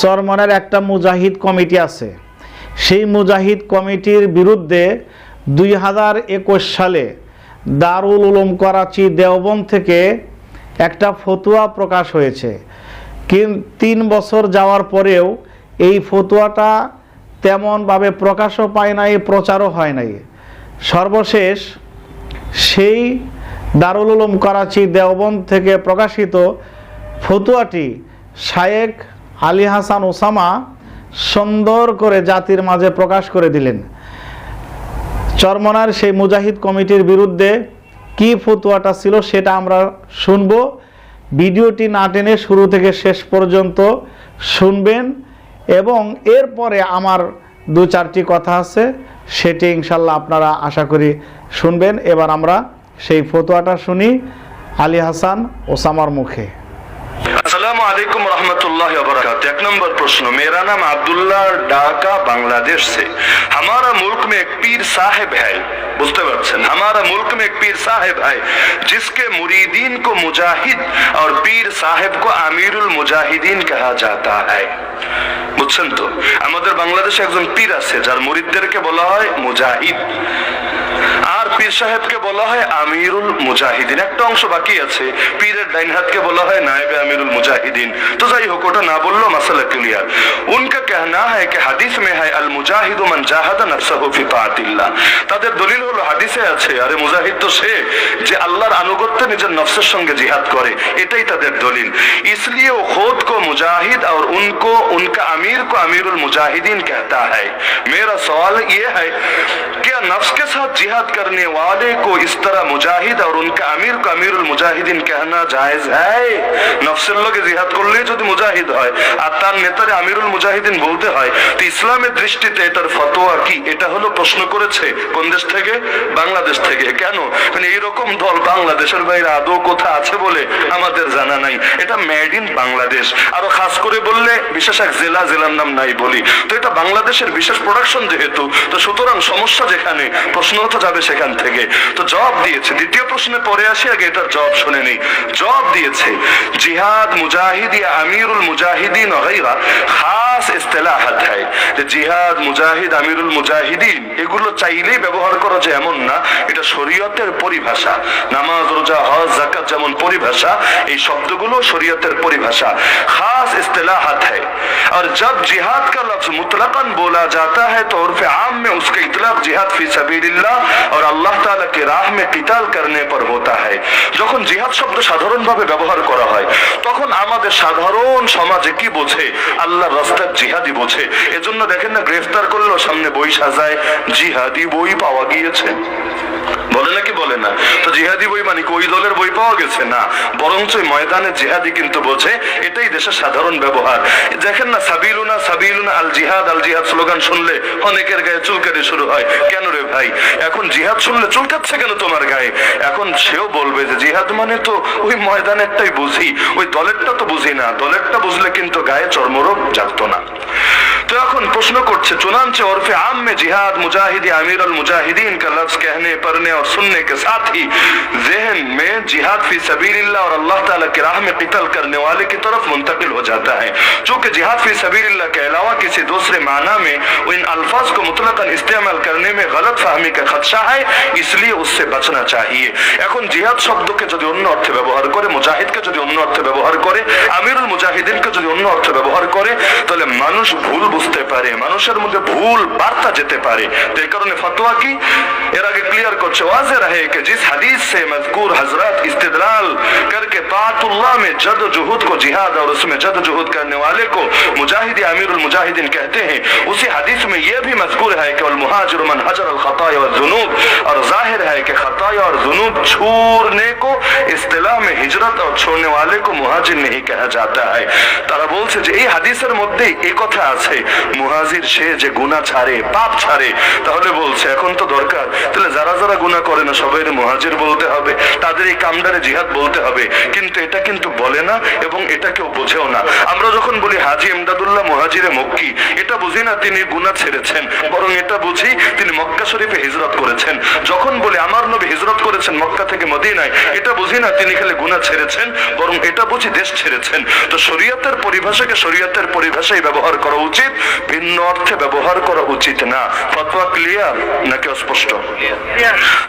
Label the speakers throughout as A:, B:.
A: চরমনের একটা মুজাহিদ কমিটি আছে। সেই মুজাহিদ কমিটির বিরুদ্ধে দুই হাজার একুশ সালে দারুল উলুম করাচি দেওবন থেকে একটা ফতুয়া প্রকাশ হয়েছে। তিন বছর যাওয়ার পরেও এই ফতুয়াটা তেমনভাবে প্রকাশও পায় নাই, প্রচারও হয় নাই। সর্বশেষ সেই দারুল উলুম করাচি দেওবন থেকে প্রকাশিত ফতুয়াটি শায়েক আলী হাসান ওসামা সুন্দর করে জাতির মাঝে প্রকাশ করে দিলেন। চরমনার সেই মুজাহিদ কমিটির বিরুদ্ধে কি ফতুয়াটা ছিল সেটা আমরা শুনব। ভিডিওটি না টেনে শুরু থেকে শেষ পর্যন্ত শুনবেন এবং এরপরে আমার দু চারটি কথা আছে, সেটি ইনশাল্লাহ আপনারা আশা করি শুনবেন। এবার আমরা সেই ফতুয়াটা শুনি আলী হাসান ওসামার মুখে।
B: আসসালামু আলাইকুম रहमतुल्लाहि व बरकात एक नंबर प्रश्न मेरा नाम अब्दुल्ला डाका बांग्लादेश से हमारा मुल्क में एक पीर साहिब है বুঝতে পারছেন हमारा मुल्क में एक पीर साहिब है जिसके मुरीदीन को मुजाहिद और पीर साहिब को আমিরুল মুজাহিদিন कहा जाता है বুঝছেন তো আমাদের বাংলাদেশে একজন পীর আছে যার মুরিদদেরকে বলা হয় মুজাহিদ আর পীর সাহেবকে বলা হয় আমিরুল মুজাহিদিন একটা অংশ বাকি আছে পীরের ডাইন হাতকে বলা হয় নায়েবে আমিরুল মুজাহিদিন তো যাই হোক ওটা না বললেও মাসালা ক্লিয়ার উনকা कहना है कि হাদিস में है अल मुजाहिद मन জাহাদা নফসাহু ফি তাআতিল্লাহ তাদের দলিল হলো হাদিসে আছে আরে মুজাহিদ তো সে যে আল্লাহর আনুগত্যে নিজের নফসের সঙ্গে জিহাদ করে এটাই তাদের দলিল इसलिए वो खुद को मुजाहिद और उनको उनका अमीर को अमीरुल मुजाहिदीन कहता है मेरा सवाल ये है क्या नफ्स के साथ जिहाद करने वाले को इस तरह मुजाहिद और उनका अमीर को अमीरुल मुजाहिदीन कहना जायज है নফসের লোকে জিহাদ করলেই যদি মুজাহিদ হয় আর তার নেতারে আমিরুল মুজাহিদিন বলতে হয় তো ইসলামের দৃষ্টিতে এটার ফতোয়া কি এটা হলো প্রশ্ন করেছে কোন দেশ থেকে বাংলাদেশ থেকে কেন মানে এইরকম দল বাংলাদেশের বাইরে আদৌ কোথা আছে বলে আমাদের জানা নাই এটা মেড ইন বাংলাদেশ আরো খাস করে বললে বিশেষ পোশাক জেলা জেলার নাম নাই বলি। তো এটা বাংলাদেশের বিশেষ প্রোডাকশন যেহেতু, তো সুতরাং সমস্যা যেখানে প্রশ্ন তো যাবে সেখান থেকে। তো জবাব দিয়েছে। দ্বিতীয় প্রশ্নে পরে আসি, আগে এটার জবাব শুনে নেই। জবাব দিয়েছে, জিহাদ মুজাহিদি আমিরুল মুজাহিদিন গাইরা খাস ইস্তেলাহাত হয় যে জিহাদ মুজাহিদ, আমিরুল মুজাহিদিন, এগুলো চাইলেই ব্যবহার করা যায় এমন না। এটা শরীয়তের পরিভাষা। নামাজ, রোজা, হজ জাকাত যেমন পরিভাষা, এই শব্দগুলো শরীয়তের পরিভাষা। খাস ইস্তেলাহাত হয় और जब जिहाद का लफ्ज मुतलकन बोला जाता है तो उर्फ आम में उसका इतलाक जिहाद फी सबीलिल्लाह और अल्लाह ताला के राह में किताल करने पर होता है যখন জিহাদ শব্দ সাধারণভাবে ব্যবহার করা হয় তখন আমাদের সাধারণ সমাজে কি বোঝে আল্লাহর রাস্তার জিহাদি বোঝে এজন্য দেখেন না গ্রেফতার করলো সামনে বই সাজায় জিহাদি বই পাওয়া গিয়েছে বলে নাকি বলে না? তো জিহাদি বই মানে ওই দলের বই পাওয়া গেছে না? বরঞ্চ ময়দানে জিহাদি কিন্তু বোঝে, এটাই দেশের সাধারণ ব্যবহার। দেখেন না, সাবিলুনা সাবিলুনা আল জিহাদ আল জিহাদ স্লোগান শুনলে অনেকের গায়ে চুলকানি শুরু হয়। কেন রে ভাই? এখন জিহাদ শুনলে চুলকাচ্ছে কেন তোমার গায়ে? এখন সেও বলবে যে জিহাদ মানে তো ওই ময়দানেরটাই বুঝি, ওই দলেরটা তো বুঝি না। দলেরটা বুঝলে কিন্তু গায়ে চর্মরোগ জাগতো না। तो এখন প্রশ্ন করছে चुनांचे उर्फ आम में जिहाद मुजाहिद अमीर अल मुजाहिदीन का लफ्ज कहने पढ़ने और सुनने के साथ ही जहन में जिहाद फी सबीलिल्लाह और अल्लाह ताला की राह में कत्ल करने वाले की तरफ मुंतकिल हो जाता है चूंकि जिहाद फी सबीलिल्लाह के अलावा किसी दूसरे माना में इन अल्फाज को मुतलकन इस्तेमाल करने में गलत फहमी का खदशा है इसलिए उससे बचना चाहिए এখন জিহাদ শব্দকে যদি অন্য অর্থে ব্যবহার করে মুজাহিদকে যদি অন্য অর্থে ব্যবহার করে আমিরুল মুজাহিদিনকে যদি অন্য অর্থে ব্যবহার করে তাহলে মানুষ ভুল বুঝতে পারে মানুষের মধ্যে ভুল বার্তা যেতে পারে তো এই কারণে ফতোয়া কি এর আগে ক্লিয়ার করছে ওয়াজে रहे कि जिस हदीस से मजकूर हजरत इस्तेदलाल करके तातुल्लाह में जद जुहूद को जिहाद और उसमें जद जुहूद करने वाले को मुजाहिद या अमीरुल मुजाहिदीन कहते हैं उसी हदीस में यह भी मजकूर है कि मुहाजिर मन हजर अल खताया और जुनूब और जाहिर है कि खताया और जुनूब छोड़ने को इस्तेलाह में हिजरत और छोड़ने वाले को मुहाजिर नहीं कहा जाता है তারা বলছে যে এই হাদিসের মধ্যে এই কথা আছে মুহাজির, সে যে গুনাহ ছাড়ে, পাপ ছাড়ে, তাহলে বলছে, এখন তো দরকার। তাহলে যারা যারা গুনাহ করে না, সবাই মুহাজির বলতে হবে, তাদের এই কামদারে জিহাদ বলতে হবে। কিন্তু এটা কিন্তু বলে না এবং এটা কেউ বোঝেও না। আমরা যখন বলি, হাজি এমদাদুল্লাহ মুহাজিরে মক্কি এটা বুঝি না তিনি গুনাহ ছেড়েছেন, বরং এটা বুঝি তিনি মক্কা শরীফে হিজরত করেছেন। যখন বলি, আমার নবী হিজরত করেছেন মক্কা থেকে মদিনায় এটা বুঝি না তিনি খালি গুনাহ ছেড়েছেন, বরং এটা বুঝি দেশ ছেড়েছেন। তো শরীয়তের পরিভাষাকে শরীয়তের পরিভাষায় ব্যবহার করা উচিত। ভিন্ন অর্থে ব্যবহার করা উচিত না। ফতোয়া ক্লিয়ার নাকি অস্পষ্ট?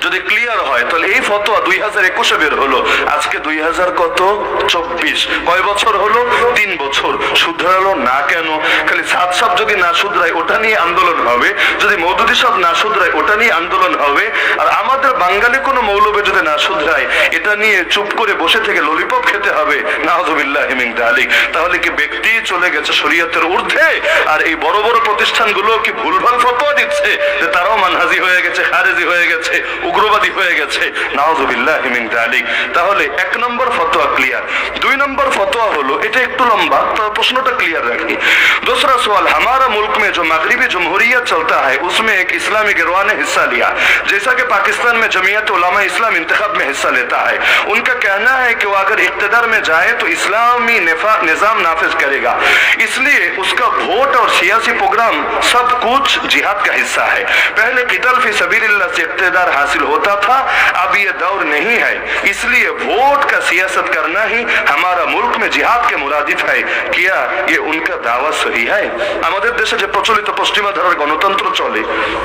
B: যদি ক্লিয়ার হয় তাহলে এই ফতোয়া দুই হাজার একুশে বের হলো। আজকে দুই হাজার কত? চব্বিশ। কয় বছর হলো? তিন বছর। শুধরালো না কেন? খালি সাত সাপ যদি না শুধরায়, ওটা নিয়ে আন্দোলন হবে। যদি মৌদুদি সব না শুধরায়, ওটা নিয়ে আন্দোলন হবে। আর আমাদের বাঙালি কোনো মৌলবে যদি না শুধরায়, এটা নিয়ে চুপ করে বসে থেকে ললিপপ খেতে হবে। নাহজুবিল্লাহ হিমিং দালিক। তাহলে কি ব্যক্তি চলে গেছে শরীয়তের ঊর্ধ্বে? আর এই বড় বড় প্রতিষ্ঠানগুলো কি ভুলভাল ফতোয়া দিচ্ছে? যে তারাও মানহাজি হয়ে গেছে, খারেজি হয়ে গেছে, উগ্রবাদী হয়ে গেছে। নাহজুবিল্লাহ হিমিং দালিক। তাহলে এক নম্বর ফতোয়া ক্লিয়ার দুই নম্বর ফতোয়া হলো, এটা একটু লম্বা, তো तक क्लियर रखनी दूसरा सवाल, हमारा मुल्क में जो मगरबी जमहूरियत चलता है, उसमें एक इस्लामी गिरवा ने हिस्सा लिया, जैसा कि पाकिस्तान में जमीयत उलामा इस्लाम इंतब में हिस्सा लेता है। उनका कहना है कि वह अगर इकतदार में जाए तो इस्लामी निज़ाम नाफिज करेगा। इसलिए उसका वोट और सियासी प्रोग्राम सब कुछ जिहाद का हिस्सा है। पहले कितल फ़ी सबील्ला से इकतदार हासिल होता था, अब यह दौर नहीं है। इसलिए वोट का सियासत करना ही हमारा मुल्क में जिहाद के मुरादिफ है। किया ये उनका दावा सही है আমাদের দেশে যে প্রচলিত পশ্চিমা ধারার গণতন্ত্র চলে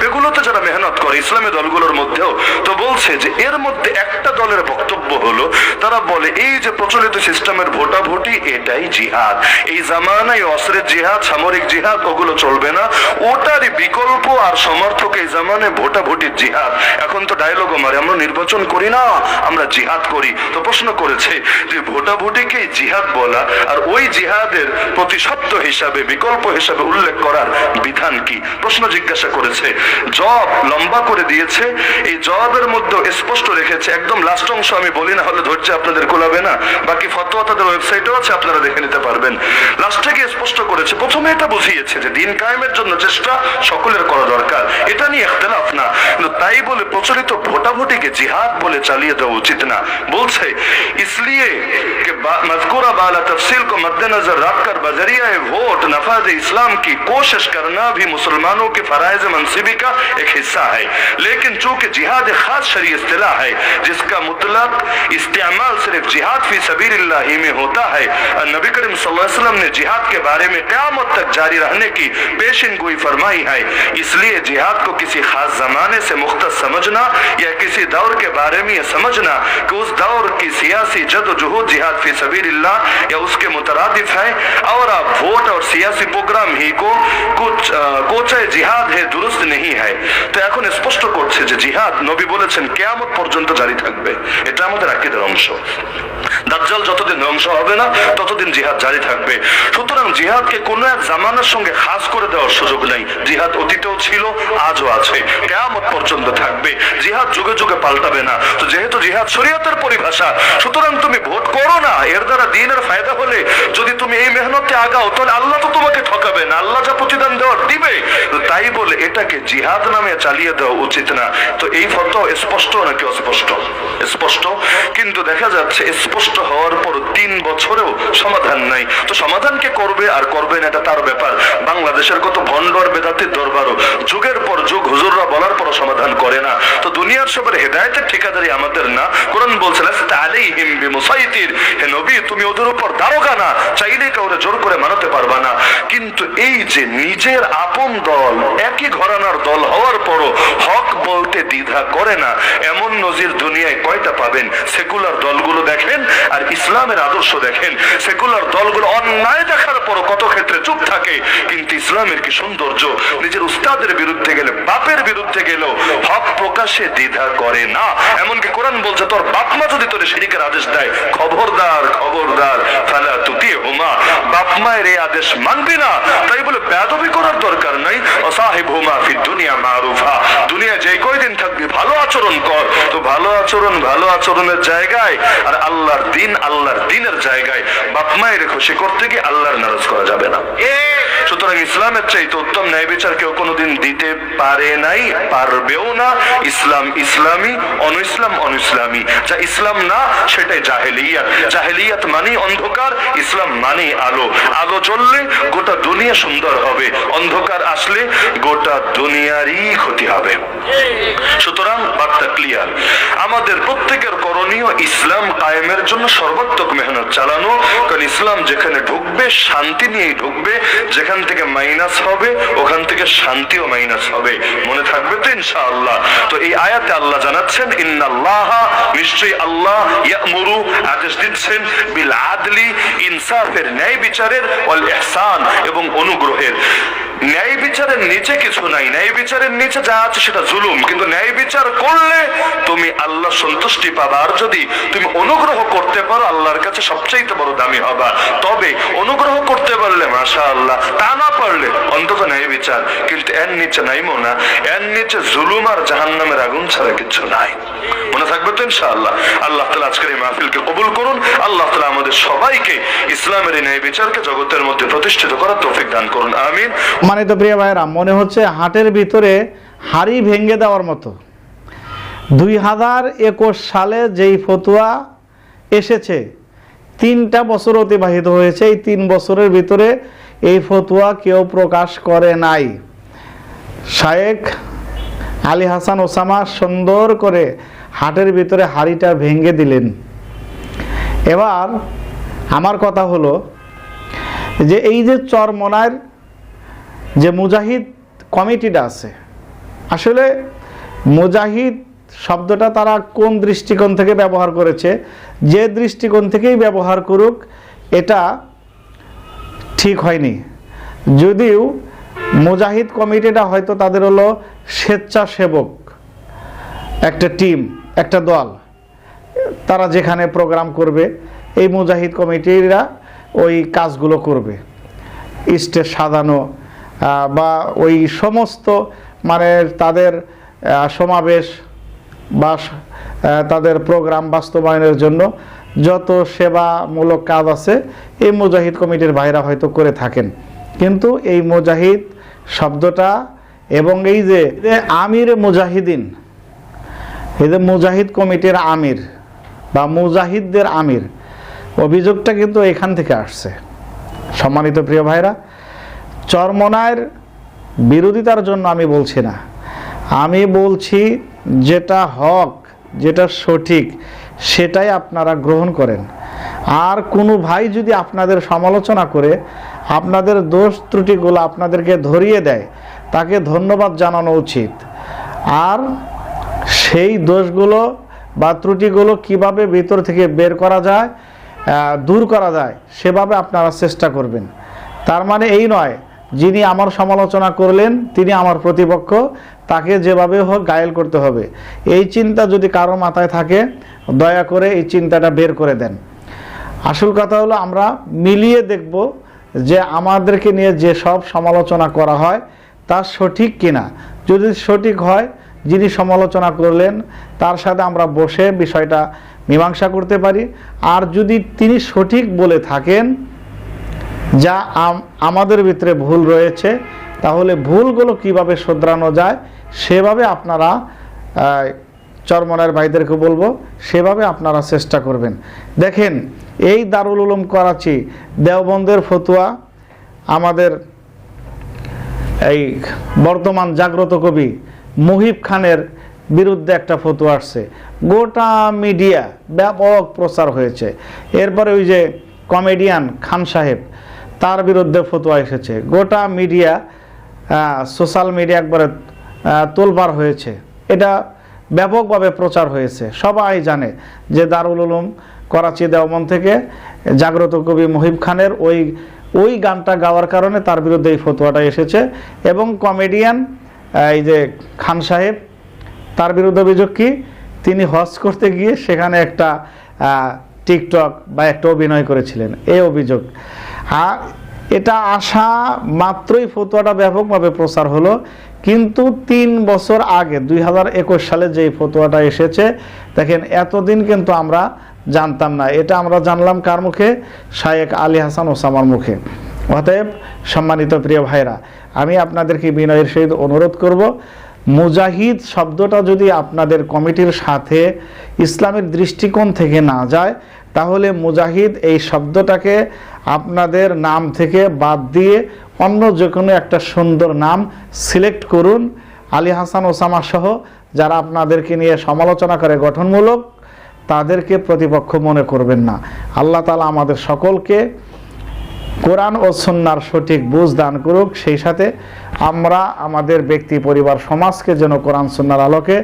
B: এগুলোতে যারা মেহনত করে ইসলামী দলগুলোর মধ্যেও তো বলছে যে এর মধ্যে একটা দলের বক্তব্য হলো তারা বলে এই যে প্রচলিত সিস্টেমের ভোটাভুটি এটাই জিহাদ এই জামানায় অস্ত্রের জিহাদ সামরিক জিহাদ ওগুলো চলবে না ওটারই বিকল্প আর সমর্থক এই জামানে ভোটাভুটির জিহাদ এখন তো ডায়লগও মারে আমরা নির্বাচন করি না আমরা জিহাদ করি তো প্রশ্ন করেছে যে ভোটাভুটিকে জিহাদ বলা আর ওই জিহাদের প্রতিশব্দ হিসাবে বিকল্প হিসাবে উল্লেখ করার বিধান কি প্রশ্ন জিজ্ঞাসা করেছে জব লম্বা করে দিয়েছে এই জবাবের মধ্যে স্পষ্ট রেখেছে একদম লাস্ট অংশ আমি বলি না হলে ধৈর্য আপনাদের কোলাবে না বাকি ফতোয়া তাদের ওয়েবসাইটেও আছে আপনারা দেখে নিতে পারবেন লাস্টে গিয়ে স্পষ্ট করেছে প্রথমে এটা বুঝিয়েছে যে দিন কায়েমের জন্য চেষ্টা সকলের করা দরকার এটা নিয়ে ইখতলাফ না কিন্তু তাই বলে প্রচলিত ভোটাভুটিকে জিহাদ বলে চালিয়ে দেওয়া উচিত না বলছে इसलिए कि बा- मज़कूरा बाला तफसील को मद्देनजर रखकर बजरिया वोट नफाज इस्लाम की कोशिश करना भी मुसलमानों के फ़राइज मनसिबी का एक हिस्सा है। लेकिन चूँकि जिहाद खास शरी इस्तेला है, जिसका मुतलक इस्तेमाल सिर्फ़ जिहाद फ़ी सबीलिल्लाह ही में होता है नबी करीम वसल्लम ने जिहाद के बारे में क़यामत तक जारी रहने की पेशिन गोई फरमाई है। इसलिए जिहाद को किसी खास जमाने से मुख्त समझना या किसी दौर के बारे में यह समझना कि उस दौर की सियासी जदोजहद जिहाद फ़ी सबीलिल्लाह या उसके मुतरादिफ है, और आप वोट और सियासी प्रोग्राम ही को कुछ কোচায় জিহাদ হে দুরুস্ত নেই হয় তো এখন স্পষ্ট করছে যে জিহাদ নবী বলেছেন কেয়ামত পর্যন্ত জারি থাকবে এটা আমাদের আকিদের অংশ দাজ্জাল যতদিন ধ্বংস হবে না, ততদিন জিহাদ জারি থাকবে। সুতরাং জিহাদকে কোনো এক জামানার সঙ্গে খাস করে দেওয়ার সুযোগ নেই। জিহাদ অতীতেও ছিল, আজও আছে, কেয়ামত পর্যন্ত থাকবে। জিহাদ যুগে যুগে পাল্টাবে না। তো যেহেতু জিহাদ শরীয়তের পরিভাষা, সুতরাং তুমি ভোট করো না, এর দ্বারা দিনের ফায়দা হলে যদি তুমি এই মেহনতে আগাও, তাহলে আল্লাহ তো তোমাকে ঠকাবে না। আল্লাহ যা প্রতিদান দেওয়ার দিবে, তাই বলে এটাকে জিহাদ নামে চালিয়ে দেওয়া উচিত না। তো এই ফটো স্পষ্ট নাকি অস্পষ্ট? স্পষ্ট। কিন্তু দেখা যাচ্ছে, স্পষ্ট হওয়ার পর তিন বছরেও সমাধান নাই। তো সমাধান কে করবে আর করবে না, এটা তার ব্যাপার। বাংলাদেশের কত ভণ্ডর বেদাতির দরবারও যুগের পর যুগ হুজুররা বলার পর সমাধান করে না। দুনিয়ার সবার হেদায়তের ঠিকাদারি আমাদের না। কোরআন বলছে, লাস্তা আলাইহিম বিমুসাইতির। হে নবী, তুমি ওদের উপর দারোগা না চাইলে কাউরে জোর করে মানাতে পারবা না। কিন্তু এই যে নিজের আপন দল, একই ঘরানার দল হওয়ার পরও হক বলতে দ্বিধা করে না। এমন নজির দুনিয়ায় কয়টা পাবেন? সেকুলার দলগুলো দেখেন আর ইসলামের আদর্শ দেখেন। সেকুলার দলগুলো অন্যায় দেখার পরও কত ক্ষেত্রে চুপ থাকে। কিন্তু ইসলামের কি সৌন্দর্য? নিজের উস্তাদের বিরুদ্ধে গেলে, বাপের বিরুদ্ধে গেলেও হক প্রকাশে দ্বিধা করে না। এমনকি কোরআন বলছে, তোর বাপ মা যদি তোর শিরিকের আদেশ দেয়, খবরদার খবরদার, ফালা তুতি হুমা। বাপ মায়ের এই আদেশ মানবি না। তাই বলে বেদবি করার দরকার নাই। অসাহেব হুমা ফি দুনিয়া মারুফা। দুনিয়া যে কয়দিন থাকবি, ভালো আচরণ কর। তো ভালো আচরণ, ভালো আচরণের জায়গায় আর আল্লাহর দিন, আল্লাহর দিনের জায়গায় বাপ মায়ের খুশি করতে গিয়ে আল্লাহর নারাজ করা যাবে না। সুতরাং ইসলাম ইসলামের চাইতে উত্তম ন্যায় বিচার কেউ কোনোদিন দিতে পারে নাই, পারবেও না। ইসলাম ইসলামী অন ইসলাম অন ইসলামী যা ইসলাম না, সেটাই জাহেলিয়াত। জাহেলিয়াত মানে অন্ধকার, ইসলাম মানে আলো। আলো জ্বললে গোটা দুনিয়া সুন্দর হবে। অন্ধকার আসলে গোটা দুনিয়ারই ক্ষতি হবে। সুতরাং বার্তা ক্লিয়ার। আমাদের প্রত্যেকের করণীয় ইসলাম কায়েমের জন্য সর্বাত্মক মেহনত চালানো। কারণ ইসলাম যেখানে ঢুকবে, শান্তি নিয়েই ঢুকবে। যেখান থেকে মাইনাস হবে, ওখান থেকে শান্তিও মাইনাস হবে। মনে থাকবে তো ইনশাআল্লাহ। তো এই আয়াতে আল্লাহ জানাচ্ছেন, ইন্নাল্লাহ, নিশ্চয়ই আল্লাহ ইয়ামুরু আদেশ দিচ্ছেন, বিল আদলি, ইনসাফের ন্যায় বিচারের ওয়াল ইহসান এবং অনুগ্রহের। ন্যায় বিচারের নিচে কিছু নাই। ন্যায় বিচারের নিচে যা আছে সেটা জুলুম। কিন্তু ন্যায় বিচার করলে তুমি আল্লাহ সন্তুষ্টি পাবা। আর যদি তুমি অনুগ্রহ করতে পারো, আল্লাহর কাছে সবচাইতে বড় দামি হবা। তবে অনুগ্রহ করতে পারলে মাশা আল্লাহ তা না পারলে অন্তত ন্যায় বিচার। কিন্তু এর নিচে নাইমো না এর নিচে জুলুম আর জাহান্নামের আগুন ছাড়া কিছু নাই। মনে থাকবে তো ইনশাআল্লাহ? আল্লাহ তালা আজকের এই মাহফিলকে কবুল করুন। আল্লাহ তালা আমাদের সবাইকে ইসলামের এই ন্যায় বিচারকে জগতের মধ্যে প্রতিষ্ঠিত করার তৌফিক দান করুন। আমিন।
A: মানে তো প্রিয় ভাইরা মনে হচ্ছে হাটের ভিতরে হাড়ি ভেঙে দেওয়ার মতো। দুই হাজার একুশ সালে যেই ফতুয়া এসেছে, তিনটা বছর অতিবাহিত হয়েছে। এই তিন বছরের ভিতরে এই ফতুয়া কেউ প্রকাশ করে নাই। শায়েক আলী হাসান ওসামা সুন্দর করে হাটের ভিতরে হাড়িটা ভেঙে দিলেন। এবার আমার কথা হলো যে এই যে চরমনার যে মুজাহিদ কমিটিটা আছে। আসলে মুজাহিদ শব্দটা তারা কোন দৃষ্টিকোণ থেকে ব্যবহার করেছে, যে দৃষ্টিকোণ থেকেই ব্যবহার করুক, এটা ঠিক হয়নি। যদিও মুজাহিদ কমিটিটা হয়তো তাদের হলো স্বেচ্ছাসেবক, একটা টিম, একটা দল। তারা যেখানে প্রোগ্রাম করবে, এই মুজাহিদ কমিটিরা ওই কাজগুলো করবে। স্টেজ সাজানো বা ওই সমস্ত মানে তাদের সমাবেশ বা তাদের প্রোগ্রাম বাস্তবায়নের জন্য যত সেবামূলক কাজ আছে, এই মুজাহিদ কমিটির ভাইরা হয়তো করে থাকেন। কিন্তু এই মুজাহিদ শব্দটা এবং এই যে আমির মুজাহিদিন, এই যে মুজাহিদ কমিটির আমির বা মুজাহিদদের আমির, অভিযোগটা কিন্তু এখান থেকে আসছে। সম্মানিত প্রিয় ভাইরা চরমনায়ের বিরোধিতার জন্য আমি বলছি না। আমি বলছি যেটা হক, যেটা সঠিক, সেটাই আপনারা গ্রহণ করেন। আর কোনো ভাই যদি আপনাদের সমালোচনা করে, আপনাদের দোষ ত্রুটিগুলো আপনাদেরকে ধরিয়ে দেয়, তাকে ধন্যবাদ জানানো উচিত। আর সেই দোষগুলো বা ত্রুটিগুলো কীভাবে ভিতর থেকে বের করা যায় দূর করা যায়, সেভাবে আপনারা চেষ্টা করবেন। তার মানে এই নয় যিনি আমার সমালোচনা করলেন, তিনি আমার প্রতিপক্ষ, তাকে যেভাবে হোক গায়েল করতে হবে। এই চিন্তা যদি কারও মাথায় থাকে, দয়া করে এই চিন্তাটা বের করে দেন। আসল কথা হলো, আমরা মিলিয়ে দেখব যে আমাদেরকে নিয়ে যে সব সমালোচনা করা হয়, তা সঠিক কিনা। যদি সঠিক হয়, যিনি সমালোচনা করলেন, তার সাথে আমরা বসে বিষয়টা মীমাংসা করতে পারি। আর যদি তিনি সঠিক বলে থাকেন যা আমাদের ভিতরে ভুল রয়েছে, তাহলে ভুলগুলো কীভাবে শোধরানো যায়, সেভাবে আপনারা চরমনের ভাইদেরকে বলব, সেভাবে আপনারা চেষ্টা করবেন। দেখেন, এই দারুল উলুম করাচি, দেওবন্দের ফতুয়া, আমাদের এই বর্তমান জাগ্রত কবি মুহিব খানের বিরুদ্ধে একটা ফটো আসছে। গোটা মিডিয়া ব্যাপক প্রচার হয়েছে। এরপরে ওই যে কমেডিয়ান খান সাহেব তার বিরুদ্ধে ফতোয়া এসেছে। গোটা মিডিয়া সোশ্যাল মিডিয়া একবারে তোলবার হয়েছে। এটা ব্যাপকভাবে প্রচার হয়েছে। সবাই জানে যে দারুল উলুম করাচি দেওবন থেকে জাগ্রত কবি মহিব খানের ওই ওই গানটা গাওয়ার কারণে তার বিরুদ্ধে এই ফতোয়াটা এসেছে এবং কমেডিয়ান এই যে খান সাহেব, তার বিরুদ্ধে অভিযোগ কি? তিনি হজ করতে গিয়ে সেখানে একটা টিকটক বা একটা অভিনয় করেছিলেন। এই অভিযোগ। এটা আসা মাত্রই ফতোয়াটা ব্যাপকভাবে প্রচার হলো, কিন্তু তিন বছর আগে, দুই হাজার একুশ সালে যে ফতোয়াটা এসেছে, দেখেন, এতদিন কিন্তু আমরা জানতাম না। এটা আমরা জানলাম কার মুখে? শায়েক আলী হাসান ওসামার মুখে। অতএব, সম্মানিত প্রিয় ভাইরা আমি আপনাদেরকে বিনয়ের সহিত অনুরোধ করব, মুজাহিদ শব্দটা যদি আপনাদের কমিটির সাথে ইসলামের দৃষ্টিকোণ থেকে না যায়, তাহলে মুজাহিদ এই শব্দটাকে আপনাদের নাম থেকে বাদ দিয়ে অন্য যে কোনো একটা সুন্দর নাম সিলেক্ট করুন। আলী হাসান, ওসামা সহ যারা আপনাদেরকে নিয়ে সমালোচনা করে গঠনমূলক, তাদেরকে প্রতিপক্ষ মনে করবেন না। আল্লাহ তালা আমাদের সকলকে কোরআন ও সন্ন্যার সঠিক বুঝ দান করুক। সেই সাথে আমরা আমাদের ব্যক্তি, পরিবার, সমাজকে যেন কোরআন সন্ন্যার আলোকে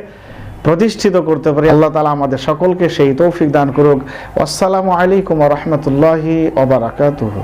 A: প্রতিষ্ঠিত করতে পারি। আল্লাহ তালা আমাদের সকলকে সেই তৌফিক দান করুক। আসসালামু আলাইকুম রহমতুল্লাহি ওবরাকাতুহ